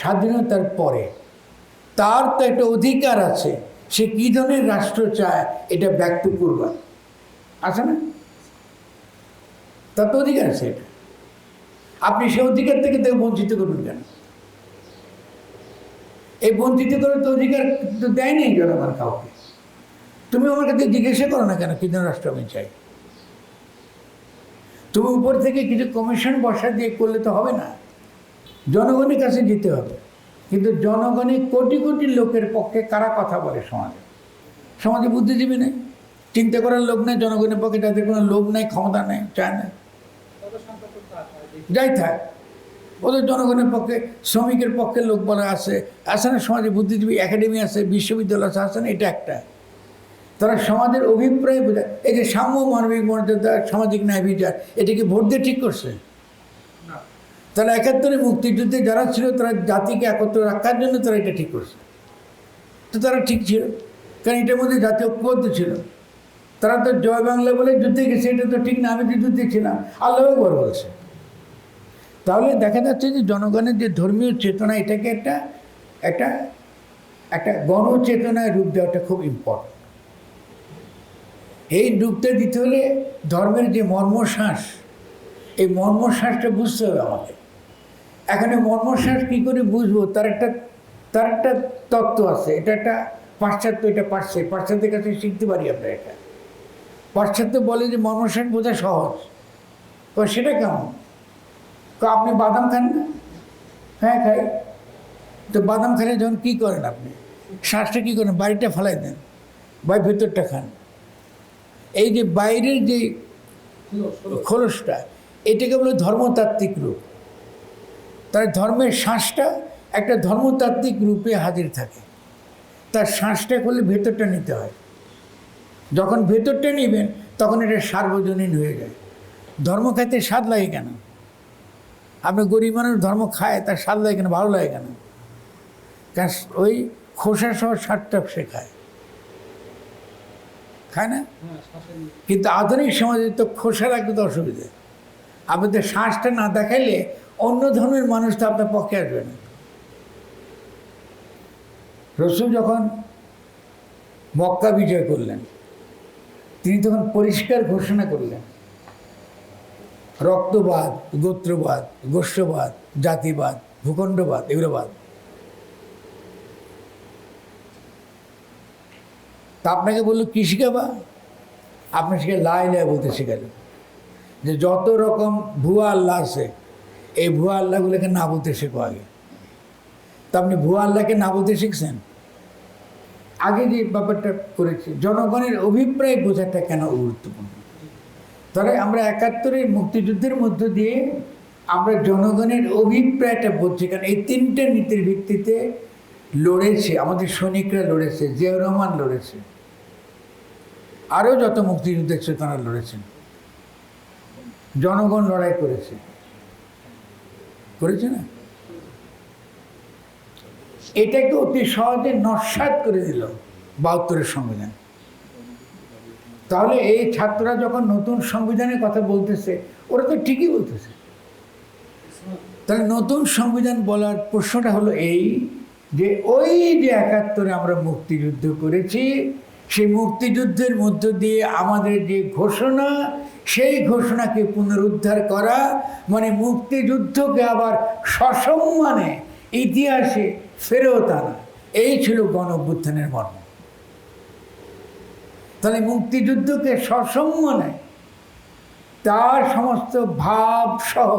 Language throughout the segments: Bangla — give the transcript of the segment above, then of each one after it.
স্বাধীনতার পরে, তার তো একটা অধিকার আছে, সে কী ধরনের রাষ্ট্র চায়, এটা ব্যক্ত করবার আছে না? তার তো অধিকার আছে এটা। আপনি সে অধিকার থেকে তাকে বঞ্চিত করবেন কেন? এই বঞ্চিত করে তো অধিকার তো দেয়নি জনগণ কাউকে? তুমি আমার কাছে জিজ্ঞাসা করো না কেন, কী ধরনের রাষ্ট্র আমি চাই? তুমি উপর থেকে কিছু কমিশন বসা দিয়ে করলে তো হবে না। জনগণের কাছে যেতে হবে। কিন্তু জনগণের কোটি কোটি লোকের পক্ষে কারা কথা বলে সমাজে? সমাজে বুদ্ধিজীবী নেই, চিন্তা করার লোক নেই, জনগণের পক্ষে যাদের কোনো লোভ নেই, ক্ষমতা নেই, চায় না যাই থাক, ওদের জনগণের পক্ষে, শ্রমিকের পক্ষে লোক বলা আছে আছে না সমাজে বুদ্ধিজীবী একাডেমি আছে, বিশ্ববিদ্যালয় আছে আছে না এটা একটা। তারা সমাজের অভিপ্রায় বোঝায়। এই যে সাম্য মানবিক মর্যাদা, সামাজিক ন্যায় বিচার এটাকে ভোট দিয়ে ঠিক করছে? তারা একাত্তরে মুক্তিযুদ্ধে যারা ছিল, তারা জাতিকে একত্র রাখার জন্য তারা এটা ঠিক করছে। তো তারা ঠিক ছিল, কারণ এটার মধ্যে জাতীয় ঐক্যবদ্ধ ছিল। তারা তো জয় বাংলা বলে যুদ্ধে গেছে, এটা তো ঠিক না, আমি তো যুদ্ধে ছিলাম আল্লাহ একবার বলছে। তাহলে দেখা যাচ্ছে যে জনগণের যে ধর্মীয় চেতনা, এটাকে একটা একটা একটা গণচেতনায় রূপ দেওয়াটা খুব ইম্পর্টেন্ট এই রূপটা দিতে হলে ধর্মের যে মর্মশ্বাস, এই মর্মশ্বাসটা বুঝতে হবে আমাকে এখানে মর্মশ্বাস কী করে বুঝব? তার একটা তার একটা তত্ত্ব আছে। এটা একটা পাশ্চাত্য, এটা পাশ্চাত্য পাশ্চাত্যের কাছে শিখতে পারি আমরা এটা। পাশ্চাত্য বলে যে মর্মশ্বাস বোঝা সহজ। তো সেটা কেমন? তো আপনি বাদাম খান না? হ্যাঁ খাই। তো বাদাম খেলে যখন কী করেন আপনি? শ্বাসটা কী করেন? বাড়িটা ফেলাই দেন বা ভেতরটা খান। এই যে বাইরের যে খোলসটা, এটাকে বলে ধর্মতাত্ত্বিক রূপ। তার ধর্মের শ্বাসটা একটা ধর্মতাত্ত্বিক রূপে হাজির থাকে। তার শ্বাসটা করলে ভেতরটা নিতে হয়। যখন ভেতরটা নেবেন তখন এটা সার্বজনীন হয়ে যায়। ধর্ম খাইতে স্বাদ লাগে কেন? আপনি গরিব মানুষ ধর্ম খায় তার স্বাদ লাগে কেন? ভালো লাগে কেন? কারণ ওই খোসা সহ স্বাদটা সে খায়। খায় না? কিন্তু আধুনিক সমাজে তো খোসা রাখতে তো অসুবিধে। আপনি তো শ্বাসটা না দেখাইলে অন্য ধর্মের মানুষ তো আপনার পক্ষে আসবে না। রসুল যখন মক্কা বিজয় করলেন, তিনি তখন পরিষ্কার ঘোষণা করলেন, রক্তবাদ, গোত্রবাদ, গোষ্ঠবাদ, জাতিবাদ, ভূখণ্ডবাদ এগুলো বাদ তা আপনাকে বলল, কী শিখাবা? আপনি শিখে লাই লাই বলতে শিখালেন যে যত রকম ভুয়া আল্লাহ আছে, এই ভুয়া আল্লাহগুলোকে না বলতে শেখো আগে। তা আপনি ভুয়া আল্লাহকে না বলতে শিখছেন? আগে যে ব্যাপারটা করেছি, জনগণের অভিপ্রায় বোঝাটা কেন গুরুত্বপূর্ণ? তাহলে আমরা একাত্তরের মুক্তিযুদ্ধের মধ্য দিয়ে আমরা জনগণের অভিপ্রায়টা বলছি কারণ এই তিনটে নীতির ভিত্তিতে লড়েছে, আমাদের সৈনিকরা লড়েছে, জিয়াউর রহমান লড়েছে। আরও যত মুক্তিযুদ্ধের চেতনা লড়েছেন। জনগণ লড়াই করেছে। করেছে না? এটাকে অতি সহজে নস্বাত করে দিল বাহাত্তরের সংবিধান। তাহলে এই ছাত্ররা যখন নতুন সংবিধানের কথা বলতেছে, ওরা তো ঠিকই বলতেছে। তাহলে নতুন সংবিধান বলার প্রশ্নটা হলো এই যে, ওই যে একাত্তরে আমরা মুক্তিযুদ্ধ করেছি সেই মুক্তিযুদ্ধের মধ্য দিয়ে আমাদের যে ঘোষণা, সেই ঘোষণাকে পুনরুদ্ধার করা মানে মুক্তিযুদ্ধকে আবার সসম্মানে ইতিহাসে ফেরত আনা, এই ছিল গণ মর্ম। তাহলে মুক্তিযুদ্ধকে সসম্মানে তার সমস্ত ভাব সহ,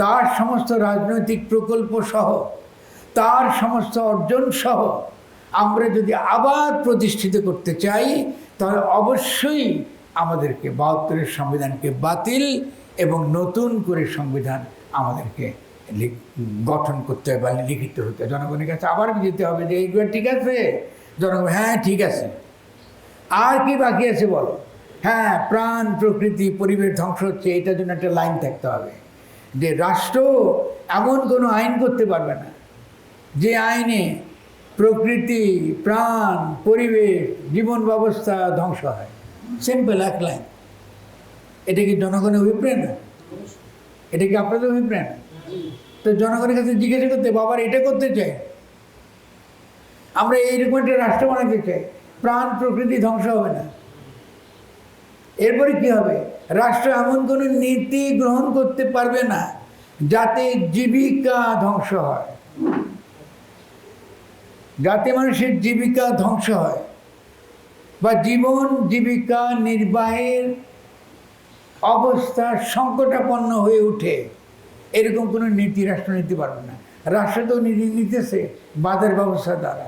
তার সমস্ত রাজনৈতিক প্রকল্প সহ, তার সমস্ত অর্জন সহ আমরা যদি আবার প্রতিষ্ঠিত করতে চাই, তাহলে অবশ্যই আমাদেরকে বাহাত্তরের সংবিধানকে বাতিল এবং নতুন করে সংবিধান আমাদেরকে গঠন করতে হবে বা লিখিত হতে জনগণের কাছে আবার যেতে হবে যে এইগুলো ঠিক আছে? জনগণ হ্যাঁ ঠিক আছে। আর কি বাকি আছে বলো? হ্যাঁ প্রাণ, প্রকৃতি, পরিবেশ ধ্বংস হচ্ছে, এটার জন্য একটা লাইন থাকতে হবে। যে, রাষ্ট্র এমন কোনো আইন করতে পারবে না, যে আইনে প্রকৃতি, প্রাণ, পরিবেশ, জীবন ব্যবস্থা ধ্বংস হয়। সিম্পল এক লাইন এটা কি জনগণের অভিপ্রায় না? এটা কি আপনাদের অভিপ্রায় না? তো জনগণের কাছে জিজ্ঞাসা করতে, বাবার এটা করতে চাই। আমরা এইরকম একটা রাষ্ট্র বানাতে চাই। প্রাণ, প্রকৃতি ধ্বংস হবে না। এরপরে কি হবে? রাষ্ট্র এমন কোনো নীতি গ্রহণ করতে পারবে না যাতে জীবিকা ধ্বংস হয়। যাতে মানুষের জীবিকা ধ্বংস হয় বা জীবন জীবিকা নির্বাহের অবস্থা সংকটাপন্ন হয়ে ওঠে, এরকম কোনো নীতি রাষ্ট্র নিতে পারবে না। রাষ্ট্র তো নীতি নিতেছে বাজার ব্যবস্থা দ্বারা।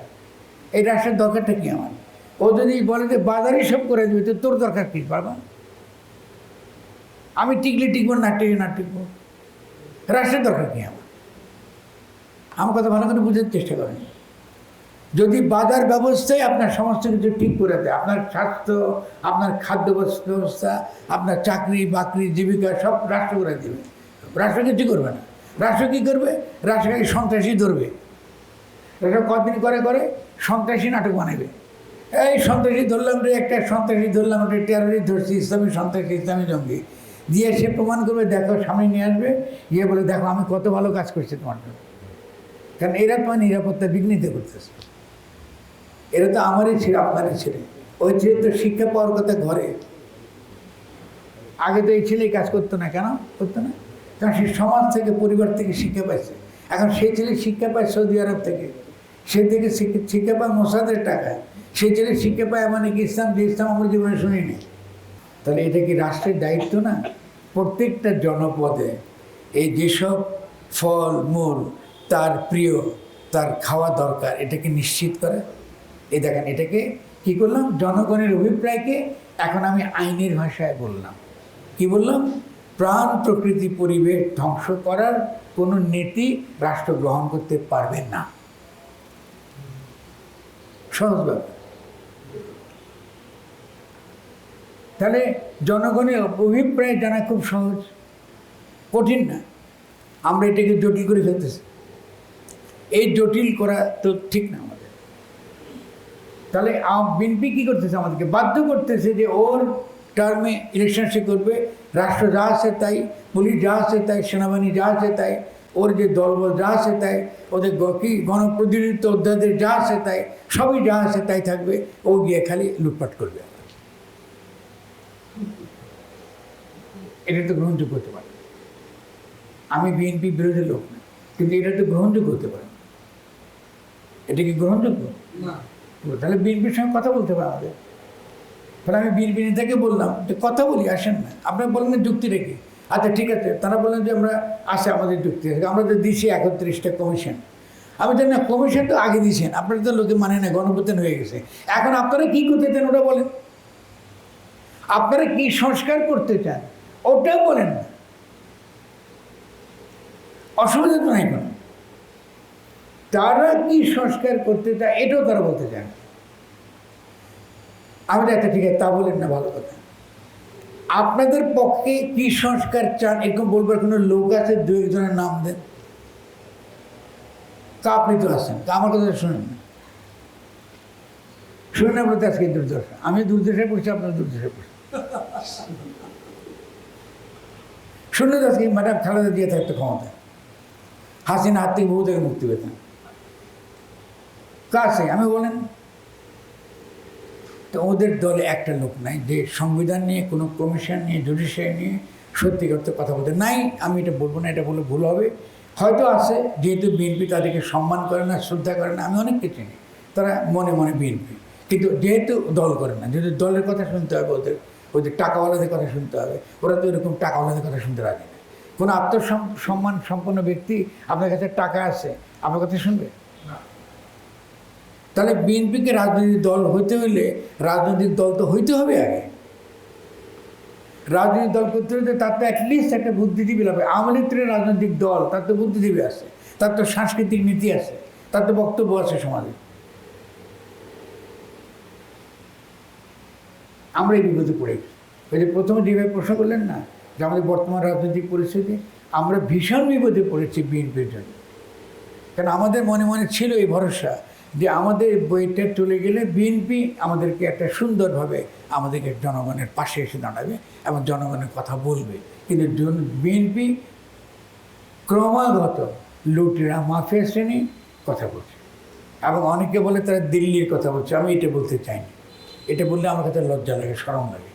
এই রাষ্ট্রের দরকারটা কি আমার? ও যদি বলে যে বাজারই সব করে দেবে, তো তোর দরকার কি, বাবা? আমি টিকলে টিকবো, না টিকে না টিকবো। রাষ্ট্রের দরকার কি আমার? আমার কথা ভালো করে বোঝার চেষ্টা করেন। বাজার ব্যবস্থায় আপনার সমস্ত কিছু ঠিক করে দেয়, আপনার স্বাস্থ্য, আপনার খাদ্য ব্যবস্থা, আপনার চাকরি, বাকরি, জীবিকা, সব রাষ্ট্র করে দেবে। রাষ্ট্র কিছু করবে না। রাষ্ট্র কী করবে? রাষ্ট্রকে সন্ত্রাসী ধরবে। রাষ্ট্র কদিন করে করে সন্ত্রাসী নাটক বানাবে। এই সন্ত্রাসী ধরলাম রে, একটা সন্ত্রাসী ধরলাম, একটা টেরোরিস্ট ধরছি, ইসলামী সন্ত্রাসী, ইসলামী জঙ্গি। দিয়ে সে প্রমাণ করবে, দেখো সামনে নিয়ে আসবে, গিয়ে বলে, দেখো, আমি কত ভালো কাজ করছি তোমার জন্য। কারণ এরা তোমার নিরাপত্তা বিঘ্নিত করতেছে। এরা তো আমারই ছেলে, আপনারই ছেলে। ওই ছেলে তো শিক্ষা পাওয়ার কথা ঘরে। আগে তো এই ছেলেই কাজ করতো না, কেন করতো না? কারণ সে সমাজ থেকে, পরিবার থেকে শিক্ষা পাইছে। এখন সেই ছেলে শিক্ষা পায় সৌদি আরব থেকে। সে থেকে শিক্ষা- পায় মোসাদের টাকায়। সেই ছেলে শিক্ষা পায় মানে কি ইসলাম, যে ইসলাম আমরা জীবনে শুনিনি। তাহলে এটা কি রাষ্ট্রের দায়িত্ব না? প্রত্যেকটা জনপদে এই যেসব ফল, মূল, তার প্রিয়, তার খাওয়া দরকার এটাকে নিশ্চিত করে? এই দেখেন, এটাকে কি করলাম? জনগণের অভিপ্রায়কে এখন আমি আইনের ভাষায় বললাম। কি বললাম? প্রাণ প্রকৃতি পরিবেশ ধ্বংস করার কোনো নীতি রাষ্ট্র গ্রহণ করতে পারবে না। সহজ তাহলে জনগণের অভিপ্রায় জানা খুব সহজ। কঠিন না। আমরা এটাকে জটিল করে ফেলতেছি। এই জটিল করা তো ঠিক না। তাহলে বিএনপি কী করতেছে আমাদেরকে? বাধ্য করতেছে যে ওর টার্মে ইলেকশন সে করবে। রাষ্ট্র যা আছে তাই, পুলিশ যা আছে তাই, সেনাবাহিনী যা আছে তাই, ওর যে দলবল যা আছে তাই, ওদের কি গণপ্রতিনিধিত্ব অধ্যায়দের যা আছে তাই, সবই যা আছে তাই থাকবে। ও গিয়ে খালি লুটপাট করবে। এটা তো গ্রহণযোগ্য হতে পারে। আমি বিএনপি বিরোধী লোক না কিন্তু এটা তো গ্রহণযোগ্য হতে পারে। এটা কি গ্রহণযোগ্য? না। তাহলে বিএনপির সঙ্গে কথা বলতে হবে আমাদের তাহলে আমি বিএনপি নেতাকে বললাম যে কথা বলি, আসেন না। আপনারা বললেন যুক্তি রেখে। আচ্ছা ঠিক আছে। তারা বললেন যে আমরা আসে আমাদের যুক্তি আছে আমরা তো দিছি একত্রিশটা কমিশন আমি জানি না কমিশন তো আগে দিয়েছেন আপনারা তো লোকে মানে না গণপ্রদান হয়ে গেছে। এখন আপনারা কী করতে চান ওটা বলেন। আপনারা কি সংস্কার করতে চান, ওটাও বলেন না। অসুবিধা তো নাই কোনো। তারা কি সংস্কার করতে চায়, এটাও তারা বলতে চায় না। আমি একটা ঠিক আছে, তা বলেন না, ভালো কথা। আপনাদের পক্ষে কি সংস্কার চান, এরকম বলবার কোনো লোক আছে, দু একজনের নাম দেন? তা আপনি তো আছেন, তা আমার কথা শুনেন না। শুনে না বলতে আজকে দুর্দশা। আমি দুর্দশায় পড়ছি আপনার দুর্দশায় পড়ছি শুনলে তো আজকে, ম্যাডাম খালেদা দিয়ে থাকতো ক্ষমতা। হাসিনা হাত থেকে বহু থেকে মুক্তি পেতেন কাছে আমি বলেন। তো ওদের দলে একটা লোক নাই যে সংবিধান নিয়ে, কোনো কমিশন নিয়ে জুডিশিয়ারি নিয়ে সত্যিকার অর্থে কথা বলতে নাই। আমি এটা বলব না, এটা বলে ভুল হবে। হয়তো আছে, যেহেতু বিএনপি তাদেরকে সম্মান করে না, শ্রদ্ধা করে না, আমি অনেককে চিনি তারা মনে মনে বিএনপি কিন্তু যেহেতু দল করে না, যদি দলের কথা শুনতে হবে ওদের ওদের টাকাওয়ালাদের কথা শুনতে হবে, ওরা তো এরকম টাকাওয়ালাদের কথা শুনতে রাজি না। কোনো আত্মসম্মান সম্পন্ন ব্যক্তি আপনার কাছে টাকা আছে, আপনার কথা শুনবে? তাহলে বিএনপিকে রাজনৈতিক দল হইতে হইলে রাজনৈতিক দল তো হইতে হবে আগে। রাজনৈতিক দল করতে হলে তার তো অ্যাটলিস্ট একটা বুদ্ধিজীবী লাগবে আওয়ামী লীগ থেকে রাজনৈতিক দল, তার তো বুদ্ধিজীবী আছে। তার তো সাংস্কৃতিক নীতি আছে, তার তো বক্তব্য আছে সমাজে। আমরা এই বিপদে পড়ে গেছি। ওই যে প্রথমে যেভাবে প্রশ্ন করলেন না যে আমাদের বর্তমান রাজনৈতিক পরিস্থিতি? আমরা ভীষণ বিপদে পড়েছি বিএনপির জন্য। কারণ আমাদের মনে মনে ছিল এই ভরসা যে আমাদের বইটা চলে গেলে বিএনপি আমাদেরকে একটা সুন্দরভাবে আমাদেরকে জনগণের পাশে এসে দাঁড়াবে এবং জনগণের কথা বলবে। কিন্তু বিএনপি ক্রমাগত লুটেরা মাফিয়া শ্রেণি কথা বলছে এবং অনেকে বলে তারা দিল্লির কথা বলছে, আমি এটা বলতে চাইনি। এটা বললে আমার কাছে লজ্জা লাগে সরম লাগে।